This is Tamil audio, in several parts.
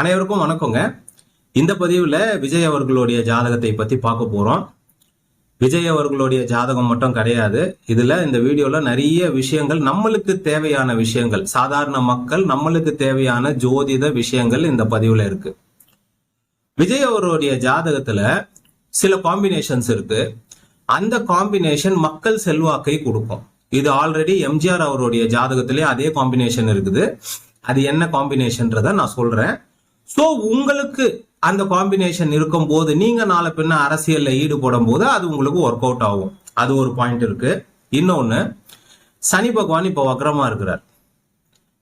அனைவருக்கும் வணக்கங்க. இந்த பதிவில் விஜய் அவர்களுடைய ஜாதகத்தை பற்றி பார்க்க போகிறோம் விஜய் அவர்களுடைய ஜாதகம் மட்டும் கிடையாது. இதில் இந்த வீடியோவில் நிறைய விஷயங்கள் நம்மளுக்கு தேவையான விஷயங்கள் சாதாரண மக்கள் நம்மளுக்கு தேவையான ஜோதிட விஷயங்கள் இந்த பதிவில் இருக்கு. விஜய் அவருடைய ஜாதகத்தில் சில காம்பினேஷன்ஸ் இருக்கு. அந்த காம்பினேஷன் மக்கள் செல்வாக்கை கொடுக்கும். இது ஆல்ரெடி எம்ஜிஆர் அவருடைய ஜாதகத்திலே அதே காம்பினேஷன் இருக்குது. அது என்ன காம்பினேஷன்றத நான் சொல்கிறேன் ஸோ உங்களுக்கு அந்த காம்பினேஷன் இருக்கும் போது நீங்க நாளை பின்ன அரசியல்ல ஈடுபடும் போது அது உங்களுக்கு ஒர்க் அவுட் ஆகும். அது ஒரு பாயிண்ட் இருக்கு. இன்னொன்னு சனி பகவான் இப்ப வக்ரமா இருக்கிறார்.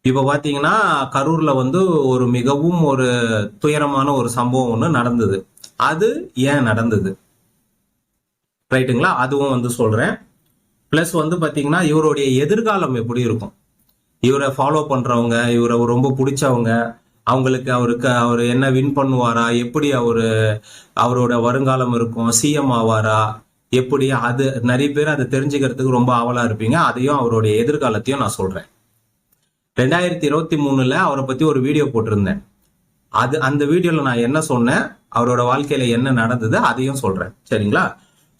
இப்ப பாத்தீங்கன்னா கரூர்ல வந்து ஒரு மிகவும் ஒரு துயரமான ஒரு சம்பவம் ஒண்ணு நடந்தது. அது ஏன் நடந்தது? ரைட்டுங்களா? அதுவும் வந்து சொல்றேன். பிளஸ் வந்து பாத்தீங்கன்னா இவருடைய எதிர்காலம் எப்படி இருக்கும்? இவரை ஃபாலோ பண்றவங்க இவரை ரொம்ப பிடிச்சவங்க அவங்களுக்கு அவருக்கு அவர் என்ன வின் பண்ணுவாரா? எப்படி அவர் அவரோட வருங்காலம் இருக்கும்? சிஎம் ஆவாரா? எப்படி? அது நிறைய பேர் அதை தெரிஞ்சுக்கிறதுக்கு ரொம்ப ஆவலா இருப்பீங்க. அதையும் அவருடைய எதிர்காலத்தையும் நான் சொல்றேன். ரெண்டாயிரத்தி இருபத்தி மூணுல அவரை பத்தி ஒரு வீடியோ போட்டிருந்தேன். அது அந்த வீடியோல நான் என்ன சொன்னேன்? அவரோட வாழ்க்கையில என்ன நடந்தது? அதையும் சொல்றேன். சரிங்களா?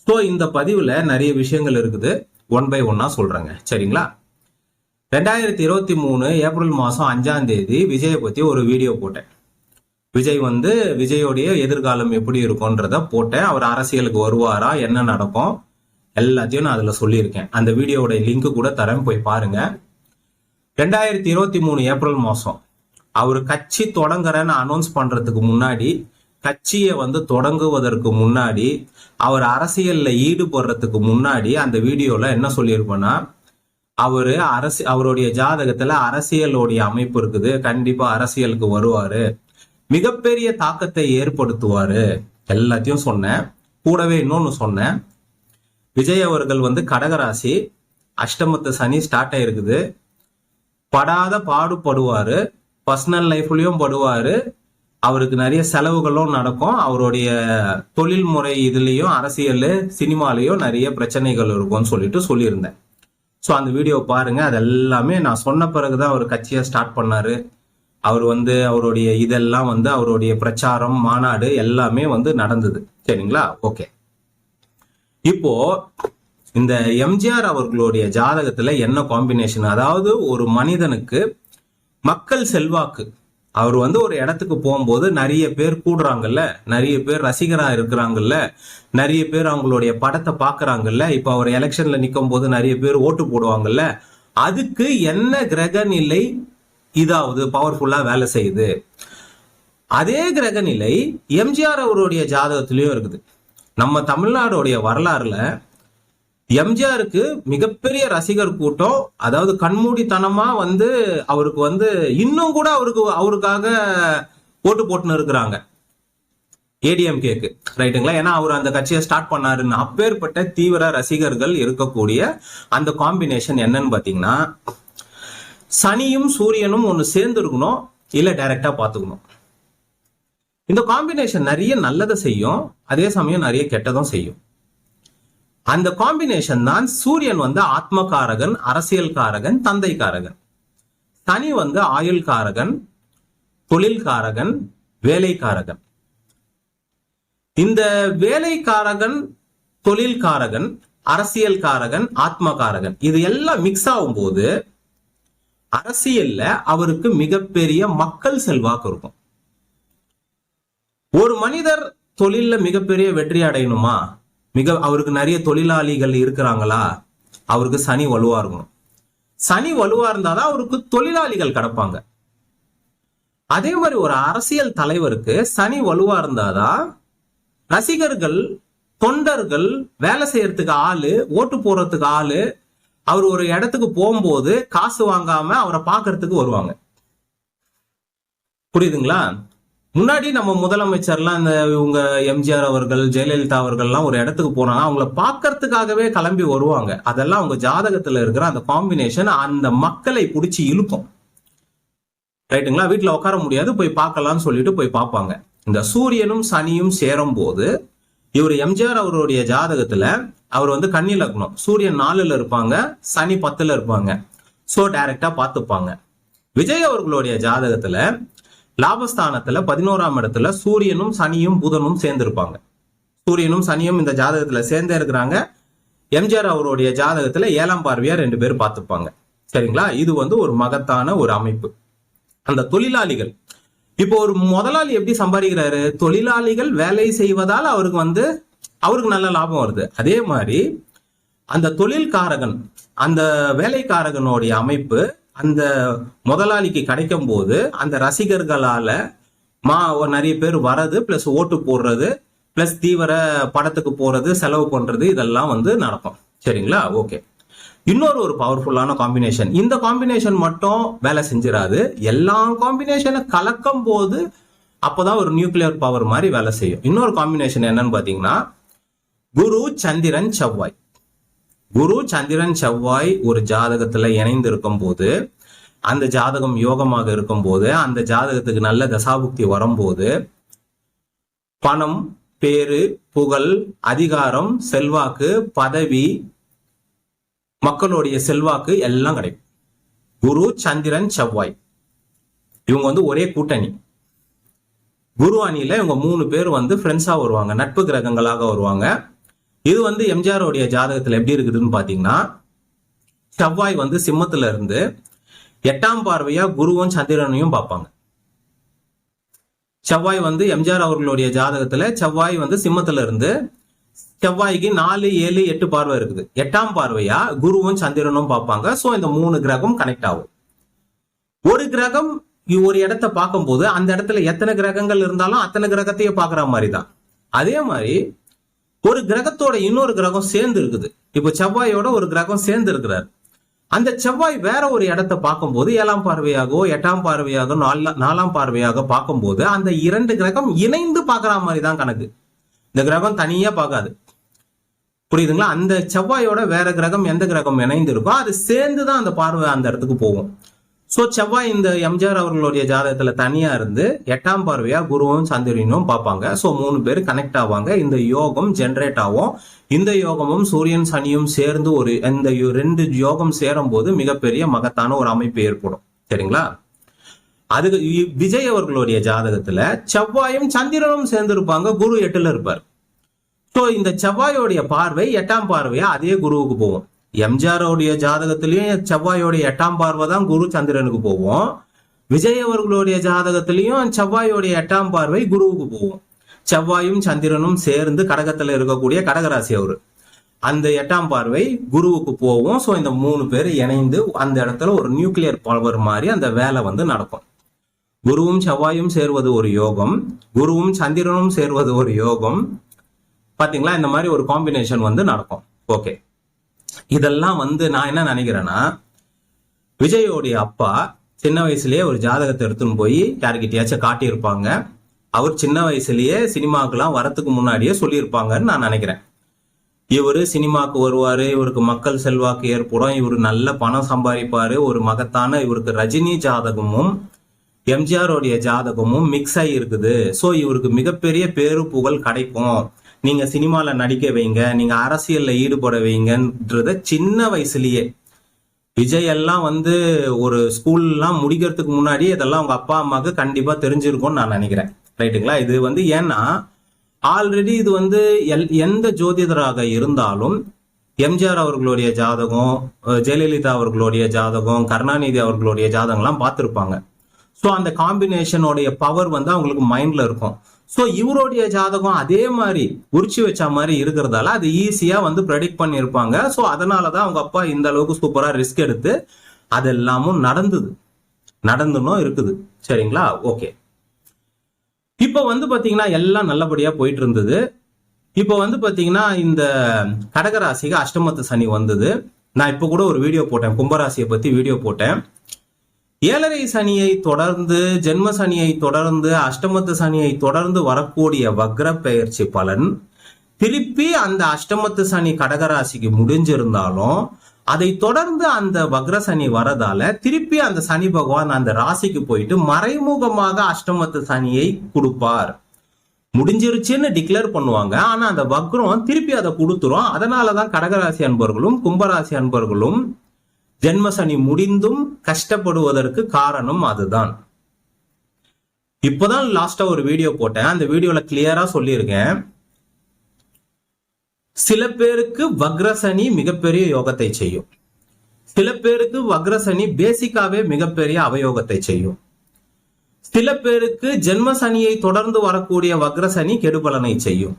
ஸோ இந்த பதிவுல நிறைய விஷயங்கள் இருக்குது. ஒன் பை ஒன்னா சொல்றேங்க. சரிங்களா? ரெண்டாயிரத்தி இருபத்தி மூணு ஏப்ரல் மாதம் அஞ்சாம் தேதி விஜயை பற்றி ஒரு வீடியோ போட்டேன். விஜய் வந்து விஜயோடைய எதிர்காலம் எப்படி இருக்கும்ன்றத போட்டேன். அவர் அரசியலுக்கு வருவாரா என்ன நடக்கும் எல்லாத்தையும் நான் அதில் சொல்லியிருக்கேன். அந்த வீடியோவோட லிங்க் கூட தரேன் போய் பாருங்க. ரெண்டாயிரத்தி இருபத்தி மூணு ஏப்ரல் மாதம் அவர் கட்சி தொடங்குறேன்னு அனௌன்ஸ் பண்ணுறதுக்கு முன்னாடி கட்சியை வந்து தொடங்குவதற்கு முன்னாடி அவர் அரசியலில் ஈடுபடுறதுக்கு முன்னாடி அந்த வீடியோவில் என்ன சொல்லியிருப்பேன்னா அவர் அரசு அவருடைய ஜாதகத்துல அரசியலுடைய அமைப்பு இருக்குது. கண்டிப்பா அரசியலுக்கு வருவாரு. மிகப்பெரிய தாக்கத்தை ஏற்படுத்துவாரு. எல்லாத்தையும் சொன்னேன். கூடவே இன்னொன்னு சொன்னேன். விஜய் அவர்கள் வந்து கடகராசி. அஷ்டமத்து சனி ஸ்டார்ட் ஆயிருக்குது. படாத பாடுபடுவாரு. பர்சனல் லைஃப்லயும் படுவாரு. அவருக்கு நிறைய செலவுகளும் நடக்கும். அவருடைய தொழில் முறை இதுலயும் அரசியல் சினிமாலயும் நிறைய பிரச்சனைகள் இருக்கும்னு சொல்லிட்டு சொல்லியிருந்தேன். ஸோ அந்த வீடியோ பாருங்க. அது எல்லாமே நான் சொன்ன பிறகு தான் அவர் கட்சியை ஸ்டார்ட் பண்ணார். அவர் வந்து அவருடைய இதெல்லாம் வந்து அவருடைய பிரச்சாரம் மாநாடு எல்லாமே வந்து நடந்தது. சரிங்களா? ஓகே இப்போ இந்த எம்ஜிஆர் அவர்களுடைய ஜாதகத்துல என்ன காம்பினேஷன் அதாவது ஒரு மனிதனுக்கு மக்கள் செல்வாக்கு அவர் வந்து ஒரு இடத்துக்கு போகும்போது நிறைய பேர் கூடுறாங்கல்ல நிறைய பேர் ரசிகராக இருக்கிறாங்கல்ல நிறைய பேர் அவங்களுடைய படத்தை பார்க்குறாங்கல்ல இப்போ அவர் எலெக்ஷனில் நிற்கும் போது நிறைய பேர் ஓட்டு போடுவாங்கல்ல அதுக்கு என்ன கிரக நிலை இதாவது பவர்ஃபுல்லாக வேலை செய்யுது? அதே கிரக நிலை எம்ஜிஆர் அவருடைய ஜாதகத்திலையும் இருக்குது. நம்ம தமிழ்நாடுடைய வரலாறுல எம்ஜிஆருக்கு மிகப்பெரிய ரசிகர் கூட்டம். அதாவது கண்மூடித்தனமா வந்து அவருக்கு வந்து இன்னும் கூட அவருக்கு அவருக்காக ஓட்டு போட்டுன்னு இருக்கிறாங்க. ஏடிஎம்கேக்கு ரைட்டுங்களா? ஏன்னா அவர் அந்த கட்சியை ஸ்டார்ட் பண்ணாருன்னு அப்பேற்பட்ட தீவிர ரசிகர்கள் இருக்கக்கூடிய அந்த காம்பினேஷன் என்னன்னு பாத்தீங்கன்னா சனியும் சூரியனும் ஒன்னு சேர்ந்துருக்கணும் இல்லை இல்ல டைரக்டா பாத்துக்கணும் இந்த காம்பினேஷன் நிறைய நல்லதை செய்யும் அதே சமயம் நிறைய கெட்டதும் செய்யும். அந்த காம்பினேஷன் தான் சூரியன் வந்து ஆத்மகாரகன் அரசியல்காரகன் தந்தைக்காரகன். சனி வந்து ஆயுள்காரகன் தொழில்காரகன் வேலைக்காரகன். இந்த வேலைக்காரகன் தொழில்காரகன் அரசியல்காரகன் ஆத்மகாரகன் இது எல்லாம் மிக்ஸ் ஆகும் போது அரசியல்ல அவருக்கு மிகப்பெரிய மக்கள் செல்வாக்கு இருக்கும். ஒரு மனிதர் தொழில்ல மிகப்பெரிய வெற்றி அடையணுமா? மிக அவருக்கு நிறைய தொழிலாளிகள் இருக்கிறாங்களா? அவருக்கு சனி வலுவா இருக்கணும். சனி வலுவா இருந்தாதான் அவருக்கு தொழிலாளிகள் கிடப்பாங்க. அதே மாதிரி ஒரு அரசியல் தலைவருக்கு சனி வலுவா இருந்தாதான் ரசிகர்கள் தொண்டர்கள் வேலை செய்யறதுக்கு ஆளு ஓட்டு போடுறதுக்கு ஆளு அவர் ஒரு இடத்துக்கு போகும்போது காசு வாங்காம அவரை பார்க்கறதுக்கு வருவாங்க. புரியுதுங்களா? முன்னாடி நம்ம முதலமைச்சர்லாம் இந்த இவங்க எம்ஜிஆர் அவர்கள் ஜெயலலிதா அவர்கள்லாம் ஒரு இடத்துக்கு போனாங்க. அவங்கள பார்க்கறதுக்காகவே கிளம்பி வருவாங்க. அதெல்லாம் அவங்க ஜாதகத்துல இருக்கிற அந்த காம்பினேஷன் அந்த மக்களை பிடிச்சி இழுக்கும். ரைட்டுங்களா? வீட்டில் உட்கார முடியாது. போய் பார்க்கலாம்னு சொல்லிட்டு போய் பார்ப்பாங்க. இந்த சூரியனும் சனியும் சேரும் போது இவர் எம்ஜிஆர் அவருடைய ஜாதகத்துல அவர் வந்து கன்னி லக்னம் சூரியன் நாலுல இருப்பாங்க சனி பத்துல இருப்பாங்க. ஸோ டைரக்டா பார்த்துப்பாங்க. விஜய் அவர்களுடைய ஜாதகத்துல லாபஸ்தானத்துல பதினோராம் இடத்துல சூரியனும் சனியும் புதனும் சேர்ந்திருப்பாங்க. சூரியனும் சனியும் இந்த ஜாதகத்துல சேர்ந்தே இருக்கிறாங்க. எம்ஜிஆர் அவருடைய ஜாதகத்துல ஏழாம் பார்வையா ரெண்டு பேரும் பார்த்துப்பாங்க. சரிங்களா? இது வந்து ஒரு மகத்தான ஒரு அமைப்பு. அந்த தொழிலாளிகள். இப்போ ஒரு முதலாளி எப்படி சம்பாதிக்கிறாரு? தொழிலாளிகள் வேலை செய்வதால் அவருக்கு வந்து அவருக்கு நல்ல லாபம் வருது. அதே மாதிரி அந்த தொழில்காரகன் அந்த வேலைக்காரகனுடைய அமைப்பு அந்த முதலாளிக்கு கிடைக்கும் போது அந்த ரசிகர்களால மா நிறைய பேர் வர்றது பிளஸ் ஓட்டு போடுறது பிளஸ் தீவிர படத்துக்கு போறது செலவு பண்றது இதெல்லாம் வந்து நடக்கும். சரிங்களா? ஓகே இன்னொரு ஒரு பவர்ஃபுல்லான காம்பினேஷன் இந்த காம்பினேஷன் மட்டும் வேலை செஞ்சிடாது எல்லா காம்பினேஷனை கலக்கும் போது அப்போதான் ஒரு நியூக்ளியர் பவர் மாதிரி வேலை செய்யும். இன்னொரு காம்பினேஷன் என்னன்னு பார்த்தீங்கன்னா குரு சந்திரன் செவ்வாய். குரு சந்திரன் செவ்வாய் ஒரு ஜாதகத்துல இணைந்து இருக்கும் போது அந்த ஜாதகம் யோகமாக இருக்கும் போது அந்த ஜாதகத்துக்கு நல்ல தசாபுக்தி வரும்போது பணம் பேரு புகழ் அதிகாரம் செல்வாக்கு பதவி மக்களுடைய செல்வாக்கு எல்லாம் கிடைக்கும். குரு சந்திரன் செவ்வாய். இவங்க வந்து ஒரே கூட்டணி. குரு அணியில இவங்க மூணு பேர் வந்து ஃப்ரெண்ட்ஸா வருவாங்க நட்பு கிரகங்களாக வருவாங்க. இது வந்து எம்ஜிஆர் ஜாதகத்தில் எப்படி இருக்குதுன்னு பார்த்தீங்கன்னா செவ்வாய் வந்து சிம்மத்துல இருந்து எட்டாம் பார்வையா குருவும் சந்திரனையும் பார்ப்பாங்க. செவ்வாய் வந்து எம்ஜிஆர் அவர்களுடைய ஜாதகத்துல செவ்வாய் வந்து சிம்மத்துல இருந்து செவ்வாய்க்கு நாலு ஏழு எட்டு பார்வை இருக்குது. எட்டாம் பார்வையா குருவும் சந்திரனும் பார்ப்பாங்க. ஸோ இந்த மூணு கிரகம் கனெக்ட் ஆகும். ஒரு கிரகம் ஒரு இடத்த பார்க்கும்போது அந்த இடத்துல எத்தனை கிரகங்கள் இருந்தாலும் அத்தனை கிரகத்தையே பார்க்குற மாதிரி தான் அதே மாதிரி ஒரு கிரகத்தோட இன்னொரு கிரகம் சேர்ந்து இருக்குது இப்போ செவ்வாயோட ஒரு கிரகம் சேர்ந்து இருக்கிறார் அந்த செவ்வாய் வேற ஒரு இடத்த பார்க்கும்போது ஏழாம் பார்வையாகவோ எட்டாம் பார்வையாக நாலாம் பார்வையாக பார்க்கும்போது அந்த இரண்டு கிரகம் இணைந்து பார்க்குற மாதிரி தான் கணக்கு. இந்த கிரகம் தனியா பார்க்காது. புரியுதுங்களா? அந்த செவ்வாயோட வேற கிரகம் எந்த கிரகம் இணைந்து இருக்கோ அது சேர்ந்து தான் அந்த பார்வை அந்த இடத்துக்கு போகும். ஸோ செவ்வாய் இந்த எம்ஜிஆர் அவர்களுடைய ஜாதகத்துல தனியா இருந்து எட்டாம் பார்வையா குருவும் சந்திரனும் பார்ப்பாங்க. ஸோ மூணு பேர் கனெக்ட் ஆவாங்க. இந்த யோகம் ஜென்ரேட் ஆகும். இந்த யோகமும் சூரியன் சனியும் சேர்ந்து ஒரு இந்த ரெண்டு யோகம் சேரும் போது மிகப்பெரிய மகத்தான ஒரு அமைப்பு ஏற்படும். சரிங்களா? அதுக்கு விஜய் அவர்களுடைய ஜாதகத்துல செவ்வாயும் சந்திரனும் சேர்ந்திருப்பாங்க. குரு எட்டுல இருப்பார். ஸோ இந்த செவ்வாயோடைய பார்வை எட்டாம் பார்வையா அதே குருவுக்கு போகும். எம்ஜிஆரோடைய ஜாதகத்திலையும் செவ்வாயோடைய எட்டாம் பார்வை தான் குரு சந்திரனுக்கு போவோம். விஜய் அவர்களுடைய ஜாதகத்திலையும் செவ்வாயோடைய எட்டாம் பார்வை குருவுக்கு போவோம். செவ்வாயும் சந்திரனும் சேர்ந்து கடகத்துல இருக்கக்கூடிய கடகராசி அவரு. அந்த எட்டாம் பார்வை குருவுக்கு போவோம். ஸோ இந்த மூணு பேர் இணைந்து அந்த இடத்துல ஒரு நியூக்ளியர் பவர் மாதிரி அந்த வேலை வந்து நடக்கும். குருவும் செவ்வாயும் சேர்வது ஒரு யோகம். குருவும் சந்திரனும் சேர்வது ஒரு யோகம். பார்த்தீங்களா இந்த மாதிரி ஒரு காம்பினேஷன் வந்து நடக்கும். ஓகே இதெல்லாம் வந்து நான் என்ன நினைக்கிறேன்னா விஜயோடைய அப்பா சின்ன வயசுலயே ஒரு ஜாதகத்தை எடுத்துன்னு போய் யாருக்கிட்டயாச்சும் காட்டியிருப்பாங்க. அவர் சின்ன வயசுலயே சினிமாக்கெல்லாம் வரத்துக்கு முன்னாடியே சொல்லியிருப்பாங்கன்னு நான் நினைக்கிறேன். இவர் சினிமாக்கு வருவாரு இவருக்கு மக்கள் செல்வாக்கு ஏற்படும் இவர் நல்ல பணம் சம்பாதிப்பாரு ஒரு மகத்தான இவருக்கு ரஜினி ஜாதகமும் எம்ஜிஆருடைய ஜாதகமும் மிக்ஸ் ஆகி இருக்குது. ஸோ இவருக்கு மிகப்பெரிய பேரு புகழ் கிடைக்கும். நீங்க சினிமால நடிக்க வைங்க நீங்க அரசியல்ல ஈடுபட வைங்கன்றத சின்ன வயசுலயே. விஜய் எல்லாம் வந்து ஒரு ஸ்கூல்லாம் முடிக்கிறதுக்கு முன்னாடி இதெல்லாம் உங்க அப்பா அம்மாவுக்கு கண்டிப்பா தெரிஞ்சிருக்கும்னு நான் நினைக்கிறேன். ரைட்டுங்களா இது வந்து ஏன்னா ஆல்ரெடி இது வந்து எல் எந்த ஜோதிடராக இருந்தாலும் எம்ஜிஆர் அவர்களுடைய ஜாதகம் ஜெயலலிதா அவர்களுடைய ஜாதகம் கருணாநிதி அவர்களுடைய ஜாதகம்லாம் பார்த்துருப்பாங்க. ஸோ அந்த காம்பினேஷனுடைய பவர் வந்து அவங்களுக்கு மைண்ட்ல இருக்கும். ஸோ இவருடைய ஜாதகம் அதே மாதிரி உரிச்சு வச்ச மாதிரி இருக்கிறதால அது ஈஸியாக வந்து ப்ரெடிக்ட் பண்ணியிருப்பாங்க ஸோ அதனாலதான் அவங்க அப்பா இந்த அளவுக்கு சூப்பராக ரிஸ்க் எடுத்து அதெல்லாமும் நடந்தது. நடந்துனும் இருக்குது. சரிங்களா? ஓகே இப்போ வந்து பார்த்தீங்கன்னா எல்லாம் நல்லபடியாக போயிட்டு இருந்தது. இப்போ வந்து பார்த்தீங்கன்னா இந்த கடகராசிக்கு அஷ்டமத்து சனி வந்தது. நான் இப்போ கூட ஒரு வீடியோ போட்டேன். கும்பராசியை பற்றி வீடியோ போட்டேன். ஏழரை சனியை தொடர்ந்து ஜென்ம சனியை தொடர்ந்து அஷ்டமத்து சனியை தொடர்ந்து வரக்கூடிய வக்ர பெயர்ச்சி பலன் திருப்பி அந்த அஷ்டமத்து சனி கடகராசிக்கு முடிஞ்சிருந்தாலும் அதை தொடர்ந்து அந்த வக்ர சனி வரதால திருப்பி அந்த சனி பகவான் அந்த ராசிக்கு போயிட்டு மறைமுகமாக அஷ்டமத்து சனியை கொடுப்பார். முடிஞ்சிருச்சுன்னு டிக்ளேர் பண்ணுவாங்க. ஆனா அந்த வக்ரம் திருப்பி அதை கொடுத்துரும். அதனாலதான் கடகராசி அன்பர்களும் கும்பராசி அன்பர்களும் ஜென்மசனி முடிந்தும் கஷ்டப்படுவதற்கு காரணம் அதுதான். இப்போதான் லாஸ்டா ஒரு வீடியோ போட்டேன். அந்த வீடியோல கிளியரா சொல்லியிருக்கேன். சில பேருக்கு வக்ரசனி மிகப்பெரிய யோகத்தை செய்யும். சில பேருக்கு வக்ரசனி பேசிக்காவே மிகப்பெரிய அவயோகத்தை செய்யும். சில பேருக்கு ஜென்ம சனியை தொடர்ந்து வரக்கூடிய வக்ரசனி கெடுபலனை செய்யும்.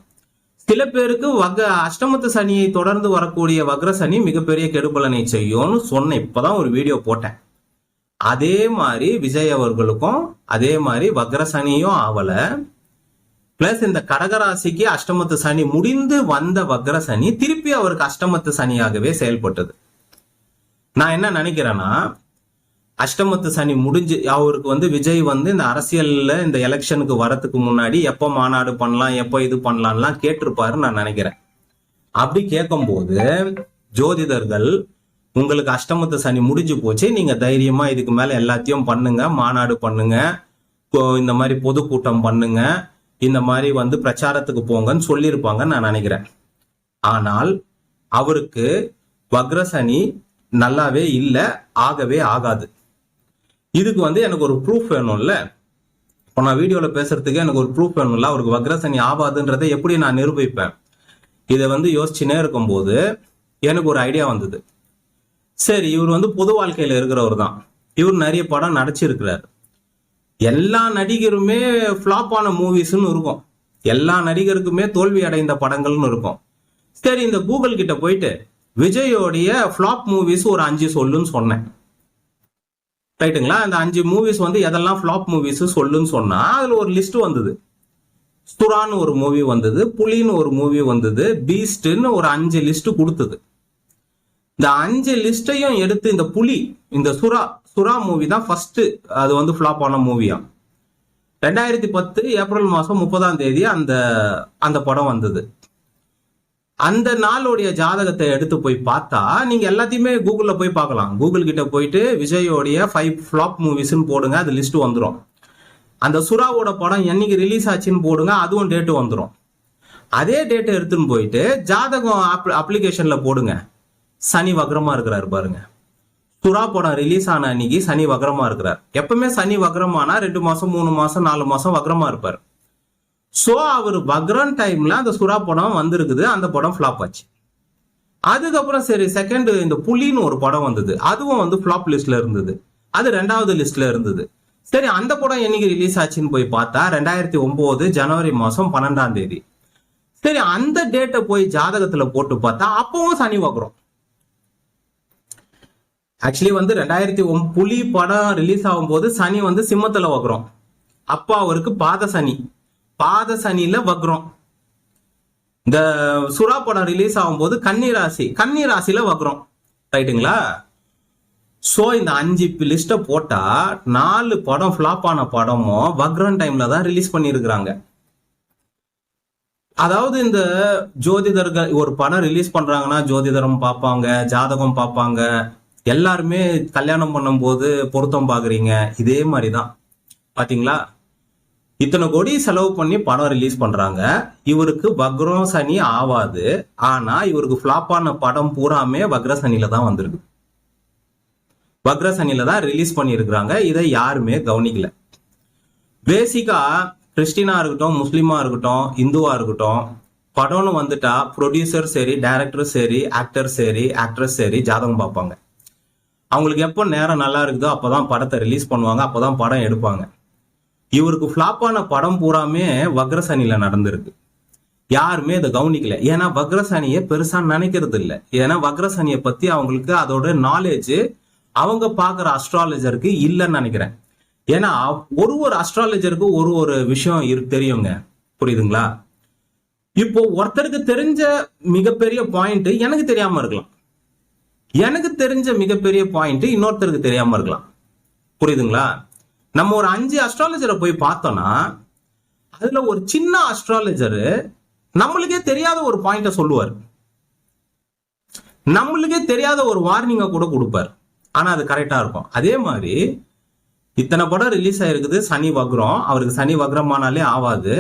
சில பேருக்கு வக அஷ்டமத்து சனியை தொடர்ந்து வரக்கூடிய வக்ரசனி மிகப்பெரிய கெடுபலனை செய்யும்னு சொன்னேன். இப்பதான் ஒரு வீடியோ போட்டேன். அதே மாதிரி விஜய் அவர்களுக்கும் அதே மாதிரி வக்ரசனியும் ஆவல. பிளஸ் இந்த கடகராசிக்கு அஷ்டமத்து சனி முடிந்து வந்த வக்ரசனி திருப்பி அவருக்கு அஷ்டமத்து சனியாகவே செயல்பட்டது. நான் என்ன நினைக்கிறேன்னா அஷ்டமத்து சனி முடிஞ்சு அவருக்கு வந்து விஜய் வந்து இந்த அரசியல்ல இந்த எலெக்ஷனுக்கு வரத்துக்கு முன்னாடி எப்போ மாநாடு பண்ணலாம் எப்போ இது பண்ணலாம்லாம் கேட்டிருப்பாருன்னு நான் நினைக்கிறேன். அப்படி கேட்கும்போது ஜோதிடர்கள் உங்களுக்கு அஷ்டமத்து சனி முடிஞ்சு போச்சு நீங்க தைரியமா இதுக்கு மேல எல்லாத்தையும் பண்ணுங்க மாநாடு பண்ணுங்க இந்த மாதிரி பொதுக்கூட்டம் பண்ணுங்க இந்த மாதிரி வந்து பிரச்சாரத்துக்கு போங்கன்னு சொல்லியிருப்பாங்கன்னு நான் நினைக்கிறேன். ஆனால் அவருக்கு வக்ரசனி நல்லாவே இல்லை ஆகவே ஆகாது. இதுக்கு வந்து எனக்கு ஒரு ப்ரூஃப் வேணும்ல. இப்போ நான் வீடியோவில் பேசுறதுக்கு எனக்கு ஒரு ப்ரூஃப் வேணும்ல. அவருக்கு வக்ரசனி ஆகாதுன்றதை எப்படி நான் நிரூபிப்பேன்? இதை வந்து யோசிச்சுனே இருக்கும்போது எனக்கு ஒரு ஐடியா வந்தது. சரி இவர் வந்து பொது வாழ்க்கையில இருக்கிறவர் தான். இவர் நிறைய படம் நடிச்சிருக்கிறார். எல்லா நடிகருமே ஃப்ளாப் ஆன மூவிஸ்னு இருக்கும். எல்லா நடிகருக்குமே தோல்வி அடைந்த படங்கள்னு இருக்கும். சரி இந்த கூகுள் கிட்ட போயிட்டு விஜயோடைய ஃப்ளாப் மூவிஸ் ஒரு அஞ்சு சொல்லுன்னு சொன்னேன். ரைட்டுங்களா? அந்த அஞ்சு மூவிஸ் வந்து எதெல்லாம் ஃப்ளாப் மூவிஸ் சொல்லுன்னு சொன்னா அதுல ஒரு லிஸ்ட் வந்தது. சுறான்னு ஒரு மூவி வந்தது புலின்னு ஒரு மூவி வந்தது பீஸ்ட்னு ஒரு அஞ்சு லிஸ்ட் கொடுத்தது. இந்த அஞ்சு லிஸ்டையும் எடுத்து இந்த புலி இந்த சுறா சுறா மூவி தான் ஃபர்ஸ்ட் அது வந்து ஃப்ளாப் ஆன மூவியா ரெண்டாயிரத்தி பத்து ஏப்ரல் மாசம் முப்பதாம் தேதி அந்த அந்த படம் வந்தது. அந்த நாளுடைய ஜாதகத்தை எடுத்து போய் பார்த்தா நீங்க எல்லாத்தையுமே கூகுள்ல போய் பார்க்கலாம். கூகுள் கிட்ட போயிட்டு விஜயோடைய ஃபைவ் ஃபிளாப் மூவிஸ்ன்னு போடுங்க அது லிஸ்ட் வந்துடும் அந்த சுறாவோட படம் என்னைக்கு ரிலீஸ் ஆச்சுன்னு போடுங்க அதுவும் டேட்டு வந்துடும் அதே டேட்டை எடுத்துன்னு போயிட்டு ஜாதகம் அப்ளிகேஷன்ல போடுங்க. சனி வக்ரமா இருக்கிறாரு பாருங்க. சுறா படம் ரிலீஸ் ஆன அன்னைக்கு சனி வக்ரமா இருக்கிறார். எப்பவுமே சனி வக்ரமானா ரெண்டு மாசம் மூணு மாசம் நாலு மாசம் வக்ரமா இருப்பார். ஸோ அவர் பக்ரான் டைம்ல அந்த சுறா படம் வந்திருக்குது. அந்த படம் ஃப்ளாப் ஆச்சு. அதுக்கப்புறம் சரி செகண்ட் இந்த புலின்னு ஒரு படம் வந்தது. அதுவும் வந்து ஃப்ளாப் லிஸ்ட்ல இருந்தது. அது ரெண்டாவது லிஸ்ட்ல இருந்தது. சரி அந்த படம் என்னைக்கு ரிலீஸ் ஆச்சுன்னு போய் பார்த்தா ரெண்டாயிரத்தி ஒன்பது ஜனவரி மாதம் பன்னெண்டாம் தேதி. சரி அந்த டேட்டை போய் ஜாதகத்தில் போட்டு பார்த்தா அப்பவும் சனி வக்ரம். ஆக்சுவலி வந்து ரெண்டாயிரத்தி ஒம் புலி படம் ரிலீஸ் ஆகும்போது சனி வந்து சிம்மத்தில் வக்ரம். அப்பா அவருக்கு பாத சனி பாத சனியில வக்ரம். இந்த சுறா படம் ரிலீஸ் ஆகும்போது கன்னிராசி ராசி வக்ரம். ரைட்டுங்களா? சோ இந்த அஞ்சு லிஸ்ட போட்டா நாலு படம் ஃபிளாப் ஆன படமும் வக்ரன் டைம்ல தான் ரிலீஸ் பண்ணியிருக்கிறாங்க. அதாவது இந்த ஜோதிடர்கள் ஒரு படம் ரிலீஸ் பண்றாங்கன்னா ஜோதிடரம் பார்ப்பாங்க ஜாதகம் பார்ப்பாங்க. எல்லாருமே கல்யாணம் பண்ணும்போது பொருத்தம் பாக்குறீங்க இதே மாதிரி தான். பாத்தீங்களா? இத்தனை கோடி செலவு பண்ணி படம் ரிலீஸ் பண்றாங்க. இவருக்கு வக்ரம் சனி ஆவாது. ஆனா இவருக்கு ஃபிளாப் ஆன படம் பூராமே வக்ர சனியில தான் வந்திருக்கு. வக்ர சனியில தான் ரிலீஸ் பண்ணியிருக்கிறாங்க. இதை யாருமே கவனிக்கல. பேசிக்கா கிறிஸ்டினா இருக்கட்டும் முஸ்லீமா இருக்கட்டும் இந்துவா இருக்கட்டும் படம்னு வந்துட்டா ப்ரொடியூசர் சரி டைரக்டர் சரி ஆக்டர் சரி ஆக்ட்ரஸ் சரி ஜாதகம் பார்ப்பாங்க. அவங்களுக்கு எப்போ நேரம் நல்லா இருக்குதோ அப்போதான் படத்தை ரிலீஸ் பண்ணுவாங்க. அப்போதான் படம் எடுப்பாங்க. இவருக்கு ஃப்ளாப்பான படம் பூராமே வக்ரசனில நடந்திருக்கு. யாருமே இதை கவனிக்கல. ஏன்னா வக்ரசனியை பெருசா நினைக்கிறது இல்லை. ஏன்னா வக்ரசனியை பத்தி அவங்களுக்கு அதோட நாலேஜ் அவங்க பாக்குற அஸ்ட்ராலஜருக்கு இல்லைன்னு நினைக்கிறேன். ஏன்னா ஒரு ஒரு அஸ்ட்ராலஜருக்கு ஒரு ஒரு விஷயம் இரு தெரியுங்க. புரியுதுங்களா? இப்போ ஒருத்தருக்கு தெரிஞ்ச மிகப்பெரிய பாயிண்ட் எனக்கு தெரியாம இருக்கலாம். எனக்கு தெரிஞ்ச மிகப்பெரிய பாயிண்ட் இன்னொருத்தருக்கு தெரியாம இருக்கலாம். புரியுதுங்களா? நம்ம ஒரு அஞ்சு அஸ்ட்ராலஜரை போய் பார்த்தோம்னா அதுல ஒரு சின்ன அஸ்ட்ராலஜரு நம்மளுக்கே தெரியாத ஒரு பாயிண்ட சொல்லுவார். நம்மளுக்கே தெரியாத ஒரு வார்னிங்க கூட கொடுப்பார். ஆனா அது கரெக்டா இருக்கும். அதே மாதிரி இத்தனை படம் ரிலீஸ் ஆயிருக்குது சனி வக்ரம். அவருக்கு சனி வக்ரமானாலே ஆவாது.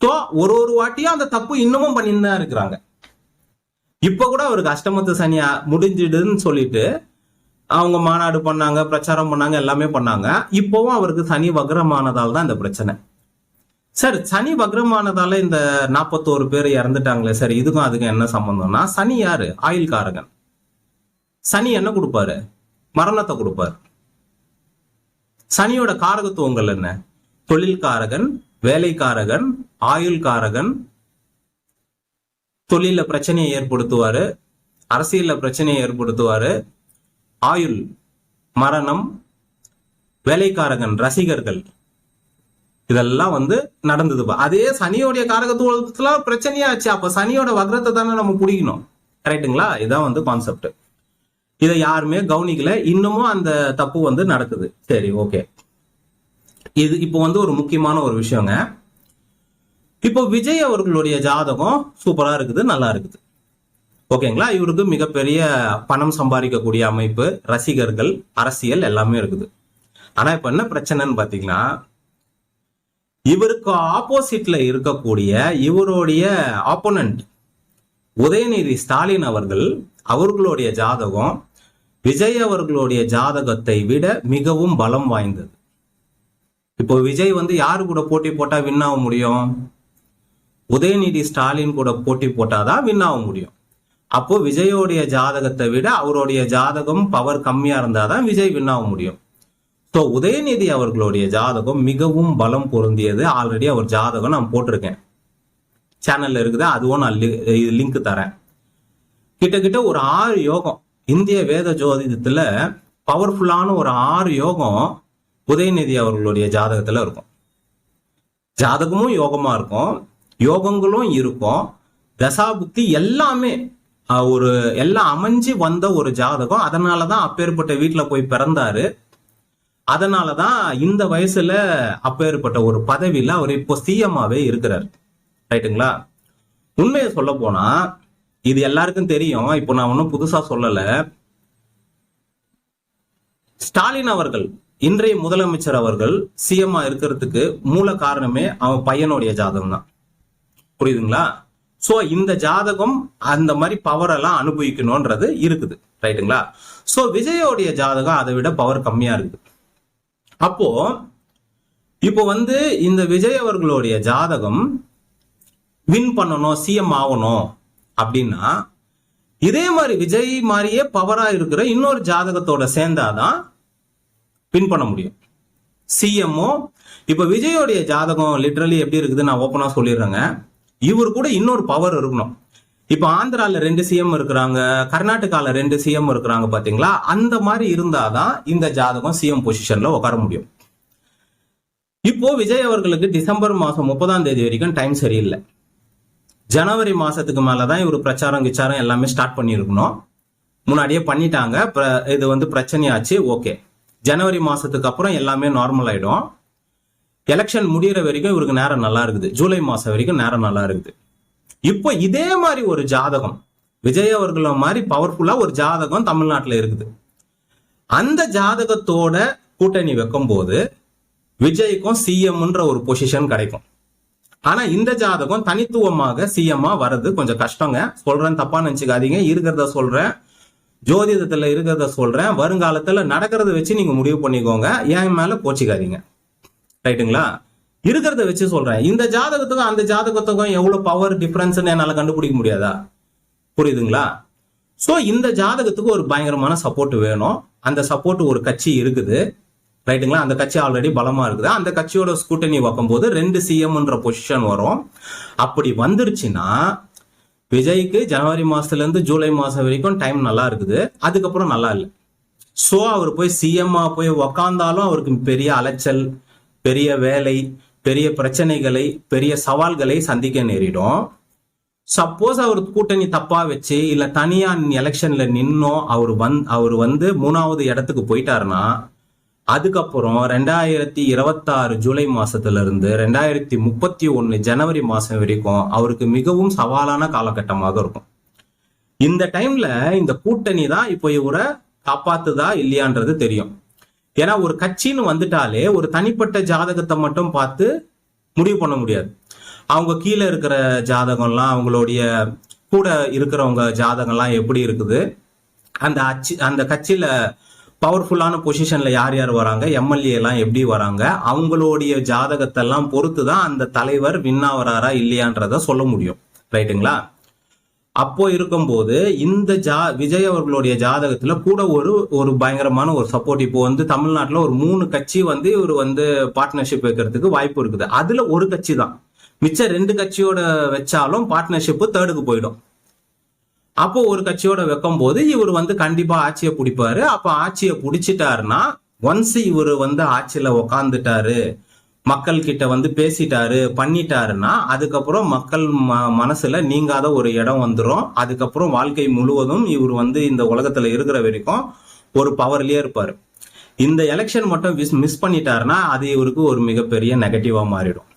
ஸோ ஒரு ஒரு வாட்டியும் அந்த தப்பு இன்னமும் பண்ணிட்டு தான் இருக்கிறாங்க. இப்ப கூட அவருக்கு அஷ்டமத்து சனியா முடிஞ்சிடுன்னு சொல்லிட்டு அவங்க மாநாடு பண்ணாங்க பிரச்சாரம் பண்ணாங்க எல்லாமே பண்ணாங்க. இப்போவும் அவருக்கு சனி வக்ரமானதால் தான் இந்த பிரச்சனை. சார் சனி வக்ரமானதால இந்த நாற்பத்தோரு பேர் இறந்துட்டாங்களே சார் இதுக்கும் அதுக்கும் என்ன சம்பந்தம்னா சனி யாரு? ஆயுள்காரகன். சனி என்ன கொடுப்பாரு? மரணத்தை கொடுப்பாரு. சனியோட காரகத்துவங்கள் என்ன? தொழில்காரகன் வேலைக்காரகன் ஆயுள்காரகன். தொழில பிரச்சனையை ஏற்படுத்துவாரு. அரசியல்ல பிரச்சனையை ஏற்படுத்துவாரு. ஆயுள் மரணம் வேலைக்காரகன் ரசிகர்கள் இதெல்லாம் வந்து நடந்தது. அதே சனியோடைய காரகத்துவத்துல பிரச்சனையாச்சு. அப்ப சனியோட வக்ரத்தை தானே நம்ம பிடிக்கணும். கரெக்ட்டுங்களா? இதான் வந்து கான்செப்ட் இதை யாருமே கவனிக்கல. இன்னமும் அந்த தப்பு வந்து நடக்குது. சரி ஓகே இது இப்போ வந்து ஒரு முக்கியமான ஒரு விஷயங்க. இப்போ விஜய் அவர்களுடைய ஜாதகம் சூப்பரா இருக்குது நல்லா இருக்குது. ஓகேங்களா? இவருக்கு மிகப்பெரிய பணம் சம்பாதிக்கக்கூடிய அமைப்பு ரசிகர்கள் அரசியல் எல்லாமே இருக்குது. ஆனா இப்ப என்ன பிரச்சனைன்னு பாத்தீங்கன்னா இவருக்கு ஆப்போசிட்ல இருக்கக்கூடிய இவருடைய ஆப்போனன்ட் உதயநிதி ஸ்டாலின் அவர்கள் அவர்களுடைய ஜாதகம் விஜய் அவர்களுடைய ஜாதகத்தை விட மிகவும் பலம் வாய்ந்தது. இப்போ விஜய் வந்து யாரு கூட போட்டி போட்டா வின் ஆக முடியும்? உதயநிதி ஸ்டாலின் கூட போட்டி போட்டாதான் வின் ஆக முடியும். அப்போ விஜயோடைய ஜாதகத்தை விட அவருடைய ஜாதகம் பவர் கம்மியா இருந்தாதான் விஜய் வின் ஆக முடியும். ஸோ உதயநிதி அவர்களுடைய ஜாதகம் மிகவும் பலம் பொருந்தியது. ஆல்ரெடி அவர் ஜாதகம் நான் போட்டிருக்கேன். சேனல்ல இருக்குது. அதுவும் நான் லிங்க் தரேன். கிட்டத்தட்ட ஒரு ஆறு யோகம் இந்திய வேத ஜோதிடத்துல பவர்ஃபுல்லான ஒரு ஆறு யோகம் உதயநிதி அவர்களுடைய ஜாதகத்துல இருக்கும். ஜாதகமும் யோகமா இருக்கும். யோகங்களும் இருக்கும். தசாபுக்தி எல்லாமே ஒரு எல்லாம் அமைஞ்சு வந்த ஒரு ஜாதகம். அதனாலதான் அப்பேற்பட்ட வீட்டுல போய் பிறந்தாரு. அதனாலதான் இந்த வயசுல அப்பேற்பட்ட ஒரு பதவியில அவர் இப்போ சிஎம்மாவே இருக்கிறார். ரைட்டுங்களா? உண்மையை சொல்ல போனா இது எல்லாருக்கும் தெரியும். இப்போ நான் ஒன்றும் புதுசா சொல்லல. ஸ்டாலின் அவர்கள் இன்றைய முதலமைச்சர் அவர்கள் சிஎம்மா இருக்கிறதுக்கு மூல காரணமே அவன் பையனுடைய ஜாதகம் தான் புரியுதுங்களா? சோ இந்த ஜாதகம் அந்த மாதிரி பவர் எல்லாம் அனுபவிக்கணும்ன்றது இருக்குது. ரைட்டுங்களா சோ விஜயோடைய ஜாதகம் அதை விட பவர் கம்மியா இருக்குது. அப்போ இப்போ வந்து இந்த விஜய் அவர்களுடைய ஜாதகம் வின் பண்ணணும் சிஎம் ஆகணும் அப்படின்னா இதே மாதிரி விஜய் மாதிரியே பவரா இருக்கிற இன்னொரு ஜாதகத்தோட சேர்ந்தாதான் வின் பண்ண முடியும். சிஎம்ஓ இப்ப விஜயோடைய ஜாதகம் லிட்ரலி எப்படி இருக்குது நான் ஓப்பனா சொல்லிடுறேங்க. இவர் கூட இன்னொரு பவர் இருக்கணும். இப்போ ஆந்திரால ரெண்டு சிஎம் இருக்கிறாங்க கர்நாடகால ரெண்டு சிஎம் இருக்கிறாங்க பாத்தீங்களா? அந்த மாதிரி இருந்தாதான் இந்த ஜாதகம் சிஎம் பொசிஷன்ல உட்கார முடியும். இப்போ விஜய் அவர்களுக்கு டிசம்பர் மாசம் முப்பதாம் தேதி வரைக்கும் டைம் சரியில்லை. ஜனவரி மாசத்துக்கு மேலதான் இவர் பிரச்சாரம் கிச்சாரம் எல்லாமே ஸ்டார்ட் பண்ணியிருக்கணும். முன்னாடியே பண்ணிட்டாங்க இது வந்து பிரச்சனையாச்சு ஓகே ஜனவரி மாசத்துக்கு அப்புறம் எல்லாமே நார்மல் ஆயிடும். எலெக்ஷன் முடியிற வரைக்கும் இவருக்கு நேரம் நல்லா இருக்குது. ஜூலை மாதம் வரைக்கும் நேரம் நல்லா இருக்குது. இப்போ இதே மாதிரி ஒரு ஜாதகம் விஜய் அவர்கள மாதிரி பவர்ஃபுல்லா ஒரு ஜாதகம் தமிழ்நாட்டில் இருக்குது. அந்த ஜாதகத்தோட கூட்டணி வைக்கும் போது விஜய்க்கும் சிஎம்ன்ற ஒரு பொசிஷன் கிடைக்கும். ஆனா இந்த ஜாதகம் தனித்துவமாக சிஎம்மா வர்றது கொஞ்சம் கஷ்டங்க. சொல்றேன் தப்பா நினைச்சுக்காதீங்க. இருக்கிறத சொல்றேன். ஜோதிடத்துல இருக்கிறத சொல்றேன். வருங்காலத்துல நடக்கிறத வச்சு நீங்க முடிவு பண்ணிக்கோங்க. என் மேல கோச்சிக்காதீங்க. ரைட்டுங்களா இருக்கிறத வச்சு சொல்றேன். இந்த ஜாதகத்துக்கும் அந்த ஜாதகத்துக்கும் எவ்வளவு பவர் டிஃபரன்ஸ்னு என்னால கண்டுபிடிக்க முடியாதா? புரியுதுங்களா? சோ இந்த ஜாதகத்துக்கு ஒரு பயங்கரமான சப்போர்ட் வேணும். அந்த சப்போர்ட் ஒரு கட்சி இருக்குது. ரைட்டுங்களா அந்த கட்சி ஆல்ரெடி பலமா இருக்குது. அந்த கட்சியோட ஸ்கூட்டணி வைக்கும் போது ரெண்டு சிஎம்ன்ற பொசிஷன் வரும். அப்படி வந்துருச்சுன்னா விஜய்க்கு ஜனவரி மாசத்துல இருந்து ஜூலை மாசம் வரைக்கும் டைம் நல்லா இருக்குது. அதுக்கப்புறம் நல்லா இல்லை. சோ அவர் போய் சிஎம்மா போய் உக்காந்தாலும் அவருக்கு பெரிய அலைச்சல் பெரிய வேலை பெரிய பிரச்சனைகளை பெரிய சவால்களை சந்திக்க நேரிடும். சப்போஸ் அவர் கூட்டணி தப்பா வச்சு இல்ல தனியா எலெக்ஷன்ல நின்னோம் அவர் வந் அவர் வந்து மூணாவது இடத்துக்கு போயிட்டாருன்னா அதுக்கப்புறம் ரெண்டாயிரத்தி இருபத்தாறு ஜூலை மாசத்துல இருந்து ரெண்டாயிரத்தி முப்பத்தி ஒன்னு ஜனவரி மாசம் வரைக்கும் அவருக்கு மிகவும் சவாலான காலகட்டமாக இருக்கும். இந்த டைம்ல இந்த கூட்டணி தான் இப்போ இவரை காப்பாத்துதா இல்லையான்றது தெரியும். ஏன்னா ஒரு கட்சின்னு வந்துட்டாலே ஒரு தனிப்பட்ட ஜாதகத்தை மட்டும் பார்த்து முடிவு பண்ண முடியாது. அவங்க கீழே இருக்கிற ஜாதகம்லாம் அவங்களுடைய கூட இருக்கிறவங்க ஜாதகம்லாம் எப்படி இருக்குது? அந்த அச்சு அந்த கட்சியில பவர்ஃபுல்லான பொசிஷன்ல யார் யார் வராங்க? எம்எல்ஏ எல்லாம் எப்படி வராங்க? அவங்களுடைய ஜாதகத்தெல்லாம் பொறுத்து தான் அந்த தலைவர் வின்னாவராரா இல்லையான்றத சொல்ல முடியும். ரைட்டுங்களா அப்போ இருக்கும்போது இந்த ஜா விஜய் அவர்களுடைய ஜாதகத்துல கூட ஒரு ஒரு பயங்கரமான ஒரு சப்போர்ட் இப்போ வந்து தமிழ்நாட்டுல ஒரு மூணு கட்சி வந்து இவர் வந்து பார்ட்னர்ஷிப் வைக்கிறதுக்கு வாய்ப்பு இருக்குது. அதுல ஒரு கட்சி தான். மிச்ச ரெண்டு கட்சியோட வச்சாலும் பார்ட்னர்ஷிப் தேர்டுக்கு போயிடும். அப்போ ஒரு கட்சியோட வைக்கும் போது இவர் வந்து கண்டிப்பா ஆட்சியை பிடிப்பாரு. அப்ப ஆட்சியை பிடிச்சிட்டாருன்னா ஒன்ஸ் இவர் வந்து ஆட்சியில உக்காந்துட்டாரு மக்கள் கிட்ட வந்து பேசிட்டாரு பண்ணிட்டாருன்னா அதுக்கப்புறம் மக்கள் ம- மனசுல நீங்காத ஒரு இடம் வந்துடும் அதுக்கப்புறம் வாழ்க்கை முழுவதும் இவர் வந்து இந்த உலகத்துல இருக்கிற வரைக்கும் ஒரு பவர்லயே இருப்பாரு. இந்த எலெக்ஷன் மட்டும் மிஸ் பண்ணிட்டாருன்னா அது இவருக்கு ஒரு மிகப்பெரிய நெகட்டிவா மாறிடும்.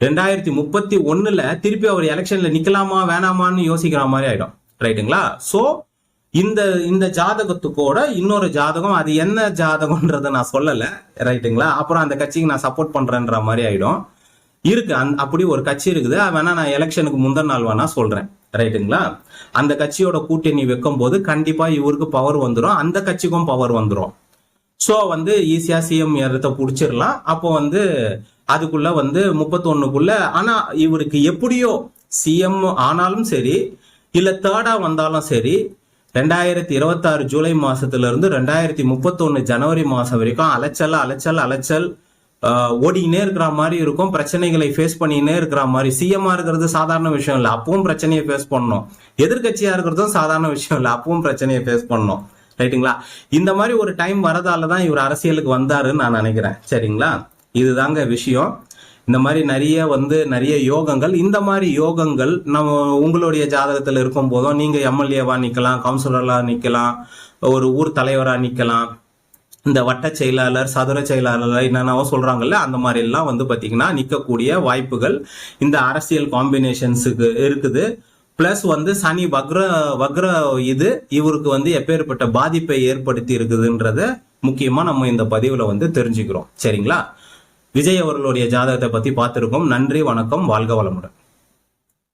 ரெண்டாயிரத்தி முப்பத்தி ஒண்ணுல திருப்பி அவர் எலெக்ஷன்ல நிக்கலாமா வேணாமான்னு யோசிக்கிற மாதிரி ஆயிடும். ரைட்டுங்களா சோ இந்த இந்த ஜாதகத்துக்கூட இன்னொரு ஜாதகம் அது என்ன ஜாதகம்ன்றத நான் சொல்லலை. ரைட்டுங்களா அப்புறம் அந்த கட்சிக்கு நான் சப்போர்ட் பண்றேன்ற மாதிரி ஆயிடும். இருக்கு. அந் அப்படி ஒரு கட்சி இருக்குது. வேணா நான் எலெக்ஷனுக்கு முந்தின நாள் வேணா சொல்றேன். ரைட்டுங்களா அந்த கட்சியோட கூட்டணி வைக்கும் போது கண்டிப்பா இவருக்கு பவர் வந்துடும் அந்த கட்சிக்கும் பவர் வந்துடும் ஸோ வந்து ஈஸியா சிஎம் இடத்தை பிடிச்சிடலாம் அப்போ வந்து அதுக்குள்ள வந்து முப்பத்தொன்னுக்குள்ள ஆனா இவருக்கு எப்படியோ சிஎம் ஆனாலும் சரி இல்ல தேர்டா வந்தாலும் சரி ரெண்டாயிரத்தி இருபத்தாறு ஜூலை மாசத்திலிருந்து ரெண்டாயிரத்தி முப்பத்தொன்னு ஜனவரி மாசம் வரைக்கும் அலைச்சல் அலைச்சல் அலைச்சல் ஓடினே ஓடிக்கினே இருக்கிற மாதிரி இருக்கும். பிரச்சனைகளை ஃபேஸ் பண்ணிக்கினே இருக்கிற மாதிரி. சிஎம்மா இருக்கிறது சாதாரண விஷயம் இல்லை. அப்பவும் பிரச்சனையை ஃபேஸ் பண்ணணும். எதிர்கட்சியா இருக்கிறதும் சாதாரண விஷயம் இல்லை. அப்பவும் பிரச்சனையை ஃபேஸ் பண்ணணும். ரைட்டுங்களா? இந்த மாதிரி ஒரு டைம் வரதால தான் இவர் அரசியலுக்கு வந்தாருன்னு நான் நினைக்கிறேன். சரிங்களா? இதுதாங்க விஷயம். இந்த மாதிரி நிறைய வந்து நிறைய யோகங்கள் இந்த மாதிரி யோகங்கள் நம்ம உங்களுடைய ஜாதகத்தில் இருக்கும் போதும் நீங்கள் எம்எல்ஏவா நிற்கலாம் கவுன்சிலராக நிற்கலாம் ஒரு ஊர் தலைவராக நிற்கலாம் இந்த வட்ட செயலாளர் சதுர செயலாளர் என்னென்னவோ சொல்கிறாங்கல்ல அந்த மாதிரிலாம் வந்து பார்த்திங்கன்னா நிற்கக்கூடிய வாய்ப்புகள் இந்த அரசியல் காம்பினேஷன்ஸுக்கு இருக்குது. ப்ளஸ் வந்து சனி வக்ர வக்ர இது இவருக்கு வந்து எப்பேற்பட்ட பாதிப்பை ஏற்படுத்தி இருக்குதுன்றத முக்கியமாக நம்ம இந்த பதிவில் வந்து தெரிஞ்சுக்கிறோம். சரிங்களா? விஜய் அவர்களுடைய ஜாதகத்தை பத்தி பார்த்திருக்கோம். நன்றி வணக்கம் வாழ்க வளமுடன்.